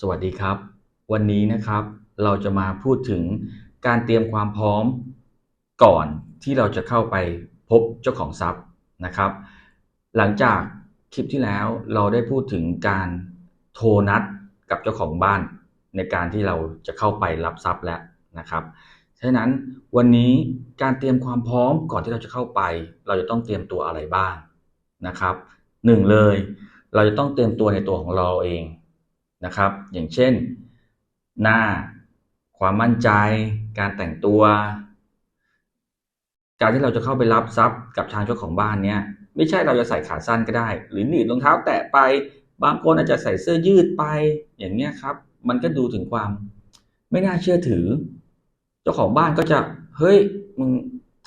สวัสดีครับ วันนี้นะครับเราจะมาพูดถึงการเตรียมความพร้อมก่อนที่เราจะเข้าไปพบเจ้าของทรัพย์นะครับ หลังจากคลิปที่แล้วเราได้พูดถึงการโทรนัดกับเจ้าของบ้าน ในการที่เราจะเข้าไปรับทรัพย์แล้วนะครับฉะนั้นวันนี้การเตรียมความพร้อมก่อนที่เราจะเข้าไป เราจะต้องเตรียมตัวอะไรบ้างนะครับหนึ่งเลย เราจะต้องเตรียมตัวในตัวของเราเอง นะครับ อย่างเช่น หน้า ความมั่นใจ การแต่งตัว การที่เราจะเข้าไปรับทรัพย์กับทางเจ้าของบ้านเนี้ยไม่ใช่เราจะใส่ขาสั้นก็ได้ หรือหนีบรองเท้าแตะไป บางคนอาจจะใส่เสื้อยืดไป อย่างเงี้ยครับ มันก็ดูถึงความไม่น่าเชื่อถือ เจ้าของบ้านก็จะ เฮ้ย มึง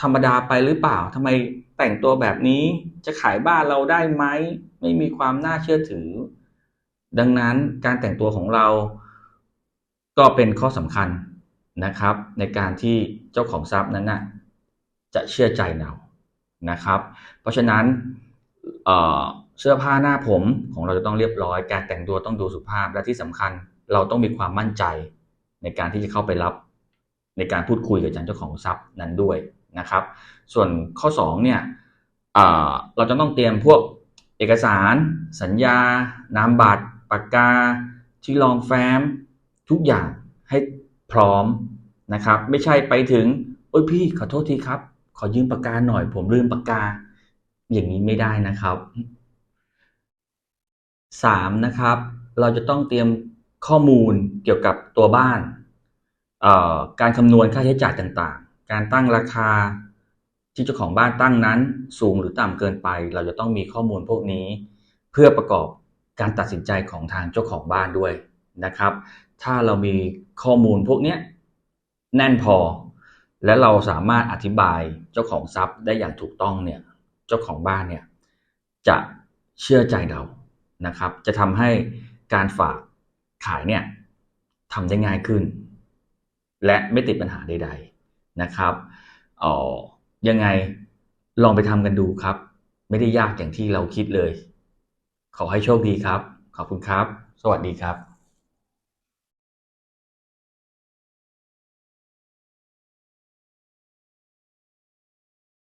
ธรรมดาไปหรือเปล่าทำไมแต่งตัวแบบนี้ จะขายบ้านเราได้ไหม ไม่มีความน่าเชื่อถือ ดังนั้นการแต่งตัวของเราก็เป็นข้อสำคัญนะครับ ในการที่เจ้าของทรัพย์นั้นนะจะเชื่อใจเรานะครับ เพราะฉะนั้นเเสื้อผ้าหน้าผมของเราจะต้องเรียบร้อย การแต่งตัวต้องดูสุภาพและที่สำคัญเราต้องมีความมั่นใจในการที่จะเข้าไปรับ ในการพูดคุยกับเจ้าของทรัพย์นั้นด้วยนะครับ ส่วนข้อ2เนี่ยเเราจะต้องเตรียมพวกเอกสาร สัญญานามบัตร ปากกาที่รองแฟ้ม ทุกอย่างให้พร้อมนะครับ ไม่ใช่ไปถึง โอ้ยพี่ขอโทษทีครับ ขอยืมปากกาหน่อย ผมลืมปากกา อย่างนี้ไม่ได้นะครับสามนะครับ เราจะต้องเตรียมข้อมูลเกี่ยวกับตัวบ้าน การคำนวณค่าใช้จ่ายต่างๆ การตั้งราคาที่เจ้าของบ้านตั้งนั้นสูงหรือต่ำเกินไป เราจะต้องมีข้อมูลพวกนี้ เพื่อประกอบ การตัดสินใจของทางเจ้าของบ้านด้วยนะครับ ถ้าเรามีข้อมูลพวกนี้แน่นพอ และเราสามารถอธิบายเจ้าของทรัพย์ได้อย่างถูกต้องเนี่ยเจ้าของบ้านเนี่ยจะเชื่อใจเรานะครับ จะทำให้การฝากขายเนี่ยทำได้ง่ายขึ้น และไม่ติดปัญหาใด ๆนะครับอ๋อยังไงลองไปทำกันดูครับ ไม่ได้ยากอย่างที่เราคิดเลย ขอให้โชคดีครับ ขอบคุณครับ สวัสดีครับ